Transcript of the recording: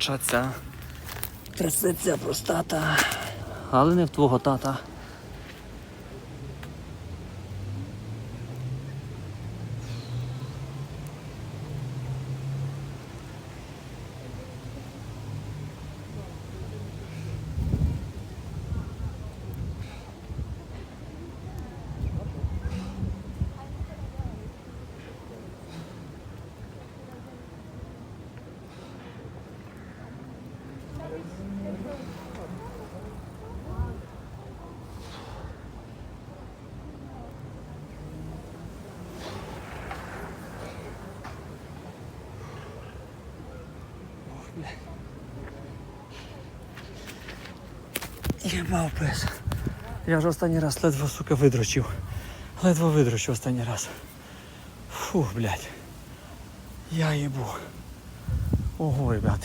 Шаця. Трясеться простата. Але не в твого тата. Єбав пес. Я вже останній раз ледве, сука, видрочив. Ледве видрочив останній раз. Фух, блядь. Я їбу. Ого, ребят.